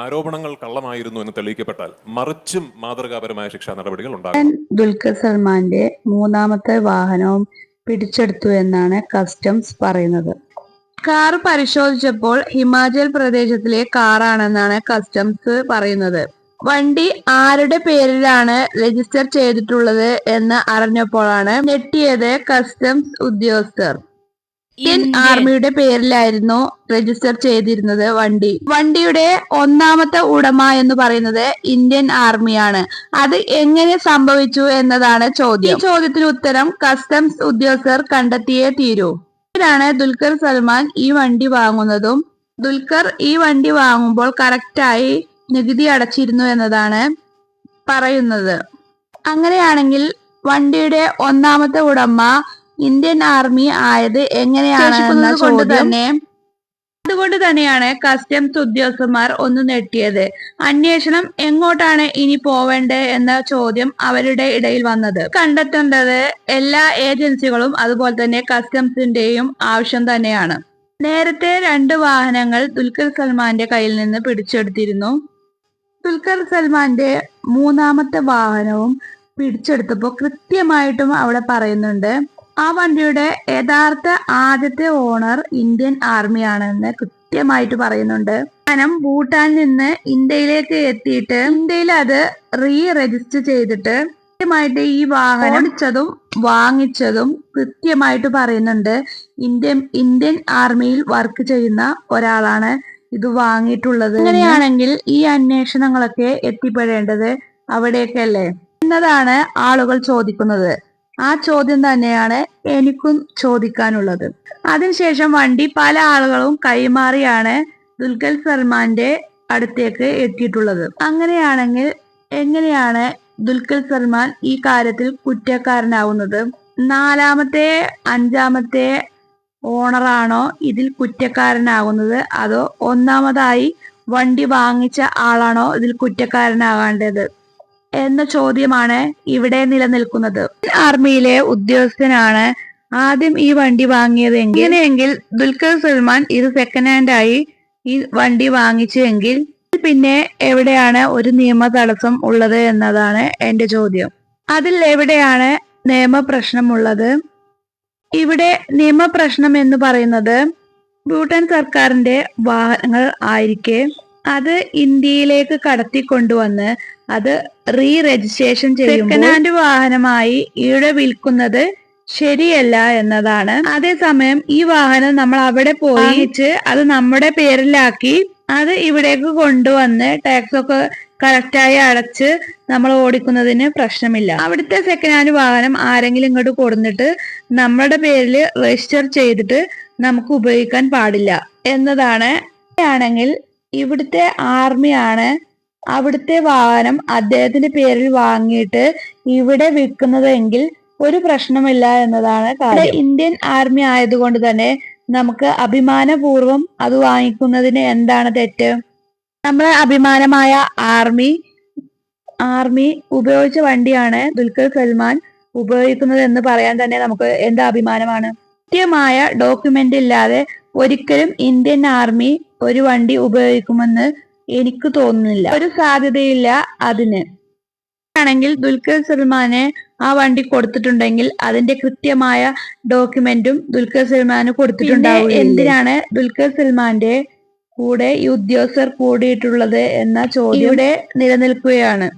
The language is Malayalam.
ആരോപണങ്ങൾ കള്ളമായിരുന്നു എന്ന് തെളിയിക്കപ്പെട്ടാൽ മറിച്ചും മാതൃകാപരമായ ശിക്ഷാ നടപടികൾ ഉണ്ടാകും. ദുൽഖർ സൽമാന്റെ മൂന്നാമത്തെ വാഹനവും പിടിച്ചെടുത്തു എന്നാണ് കസ്റ്റംസ് പറയുന്നത്. കാർ പരിശോധിച്ചപ്പോൾ ഹിമാചൽ പ്രദേശത്തിലെ കാറാണെന്നാണ് കസ്റ്റംസ് പറയുന്നത്. വണ്ടി ആരുടെ പേരിലാണ് രജിസ്റ്റർ ചെയ്തിട്ടുള്ളത് എന്ന് അറിഞ്ഞപ്പോഴാണ് ഞെട്ടിയത് കസ്റ്റംസ് ഉദ്യോഗസ്ഥർ. ഇന്ത്യൻ ആർമിയുടെ പേരിലായിരുന്നു രജിസ്റ്റർ ചെയ്തിരുന്നത് വണ്ടി. വണ്ടിയുടെ ഒന്നാമത്തെ ഉടമ എന്ന് പറയുന്നത് ഇന്ത്യൻ ആർമിയാണ്. അത് എങ്ങനെ സംഭവിച്ചു എന്നതാണ് ചോദ്യം. ഈ ചോദ്യത്തിന് ഉത്തരം കസ്റ്റംസ് ഉദ്യോഗസ്ഥർ കണ്ടെത്തിയേ തീരൂ. ഇതിനാണ് ദുൽഖർ സൽമാൻ ഈ വണ്ടി വാങ്ങുന്നതും ദുൽഖർ ഈ വണ്ടി വാങ്ങുമ്പോൾ കറക്റ്റായി നികുതി അടച്ചിരുന്നു എന്നതാണ് പറയുന്നത്. അങ്ങനെയാണെങ്കിൽ വണ്ടിയുടെ ഒന്നാമത്തെ ഉടമ ഇന്ത്യൻ ആർമി ആയത് എങ്ങനെയാണ് എന്ന അതുകൊണ്ട് തന്നെയാണ് കസ്റ്റംസ് ഉദ്യോഗസ്ഥന്മാർ ഒന്ന് നെട്ടിയത് അന്വേഷണം എങ്ങോട്ടാണ് ഇനി പോവേണ്ടത് എന്ന ചോദ്യം അവരുടെ ഇടയിൽ വന്നത്. കണ്ടെത്തേണ്ടത് എല്ലാ ഏജൻസികളും അതുപോലെ തന്നെ കസ്റ്റംസിന്റെയും ആവശ്യം തന്നെയാണ്. നേരത്തെ രണ്ട് വാഹനങ്ങൾ ദുൽഖർ സൽമാന്റെ കയ്യിൽ നിന്ന് പിടിച്ചെടുത്തിരുന്നു. ദുൽഖർ സൽമാന്റെ മൂന്നാമത്തെ വാഹനവും പിടിച്ചെടുത്തപ്പോൾ കൃത്യമായിട്ടും അവിടെ പറയുന്നുണ്ട് ആ വണ്ടിയുടെ യഥാർത്ഥ ആദ്യത്തെ ഓണർ ഇന്ത്യൻ ആർമിയാണെന്ന് കൃത്യമായിട്ട് പറയുന്നുണ്ട്. കാരണം ഭൂട്ടാനിൽ നിന്ന് ഇന്ത്യയിലേക്ക് എത്തിയിട്ട് ഇന്ത്യയിൽ അത് റീ രജിസ്റ്റർ ചെയ്തിട്ട് കൃത്യമായിട്ട് ഈ വാഹനം ഓടിച്ചതും വാങ്ങിച്ചതും കൃത്യമായിട്ട് പറയുന്നുണ്ട്. ഇന്ത്യൻ ഇന്ത്യൻ ആർമിയിൽ വർക്ക് ചെയ്യുന്ന ഒരാളാണ് ഇത് വാങ്ങിയിട്ടുള്ളത്. അങ്ങനെയാണെങ്കിൽ ഈ അന്വേഷണങ്ങളൊക്കെ എത്തിപ്പെടേണ്ടത് അല്ലേ? എന്നതാണ് ആളുകൾ ചോദിക്കുന്നത്. ആ ചോദ്യം തന്നെയാണ് എനിക്കും ചോദിക്കാനുള്ളത്. അതിനുശേഷം വണ്ടി പല ആളുകളും കൈമാറിയാണ് ദുൽഖൽ സൽമാന്റെ അടുത്തേക്ക് എത്തിയിട്ടുള്ളത്. അങ്ങനെയാണെങ്കിൽ എങ്ങനെയാണ് ദുൽഖൽ സൽമാൻ ഈ കാര്യത്തിൽ കുറ്റക്കാരനാവുന്നത്? നാലാമത്തെ അഞ്ചാമത്തെ ഓണറാണോ ഇതിൽ കുറ്റക്കാരനാകുന്നത് അതോ ഒന്നാമതായി വണ്ടി വാങ്ങിച്ച ആളാണോ ഇതിൽ കുറ്റക്കാരനാകേണ്ടത്? എന്ന ചോദ്യമാണ് ഇവിടെ നിലനിൽക്കുന്നത്. ആർമിയിലെ ഉദ്യോഗസ്ഥനാണ് ആദ്യം ഈ വണ്ടി വാങ്ങിയത് എങ്ങനെയെങ്കിൽ ദുൽഖർ സൽമാൻ ഇത് സെക്കൻഡ് ഹാൻഡ് ആയി ഈ വണ്ടി വാങ്ങിച്ചു എങ്കിൽ പിന്നെ എവിടെയാണ് ഒരു നിയമ തടസ്സം ഉള്ളത് എന്നതാണ് എന്റെ ചോദ്യം. അതിൽ എവിടെയാണ് നിയമപ്രശ്നമുള്ളത് ഇവിടെ നിയമപ്രശ്നം എന്ന് പറയുന്നത് ഭൂട്ടാൻ സർക്കാരിന്റെ വാഹനങ്ങൾ ആയിരിക്കെ അത് ഇന്ത്യയിലേക്ക് കടത്തി കൊണ്ടുവന്ന് അത് റീ രജിസ്ട്രേഷൻ ചെയ്യും സെക്കൻഡ് ഹാൻഡ് വാഹനമായി ഇവിടെ വിൽക്കുന്നത് ശരിയല്ല എന്നതാണ്. അതേസമയം ഈ വാഹനം നമ്മൾ അവിടെ പോയിച്ച് അത് നമ്മുടെ പേരിലാക്കി അത് ഇവിടേക്ക് കൊണ്ടുവന്ന് ടാക്സ് ഒക്കെ കറക്റ്റായി അടച്ച് നമ്മൾ ഓടിക്കുന്നതിന് പ്രശ്നമില്ല. അവിടുത്തെ സെക്കൻഡ് ഹാൻഡ് വാഹനം ആരെങ്കിലും ഇങ്ങോട്ട് കൊടുത്തിട്ട് നമ്മുടെ പേരിൽ രജിസ്റ്റർ ചെയ്തിട്ട് നമുക്ക് ഉപയോഗിക്കാൻ പാടില്ല എന്നതാണ്. ആണെങ്കിൽ ഇവിടുത്തെ ആർമിയാണ് അവിടുത്തെ വാഹനം അദ്ദേഹത്തിന്റെ പേരിൽ വാങ്ങിയിട്ട് ഇവിടെ വിൽക്കുന്നതെങ്കിൽ ഒരു പ്രശ്നമില്ല എന്നതാണ് കാര്യം. ഇന്ത്യൻ ആർമി ആയതുകൊണ്ട് തന്നെ നമുക്ക് അഭിമാനപൂർവം അത് വാങ്ങിക്കുന്നതിന് എന്താണ് തെറ്റ്? നമ്മളെ അഭിമാനമായ ആർമി ആർമി ഉപയോഗിച്ച വണ്ടിയാണ് ദുൽഖർ സൽമാൻ ഉപയോഗിക്കുന്നത് എന്ന് പറയാൻ തന്നെ നമുക്ക് എന്താ അഭിമാനമാണ്? കൃത്യമായ ഡോക്യുമെന്റ് ഇല്ലാതെ ഒരിക്കലും ഇന്ത്യൻ ആർമി ഒരു വണ്ടി ഉപയോഗിക്കുമെന്ന് എനിക്ക് തോന്നുന്നില്ല. ഒരു സാധ്യതയില്ല അതിന്. ആണെങ്കിൽ ദുൽഖർ സൽമാനെ ആ വണ്ടി കൊടുത്തിട്ടുണ്ടെങ്കിൽ അതിന്റെ കൃത്യമായ ഡോക്യുമെന്റും ദുൽഖർ സൽമാന് കൊടുത്തിട്ടുണ്ടാവും എന്തിനാണ് ദുൽഖർ സൽമാന്റെ കൂടെ ഈ ഉദ്യോഗസ്ഥർ കൂടിയിട്ടുള്ളത് എന്ന ചോദ്യം ഇവിടെ നിലനിൽക്കുകയാണ്.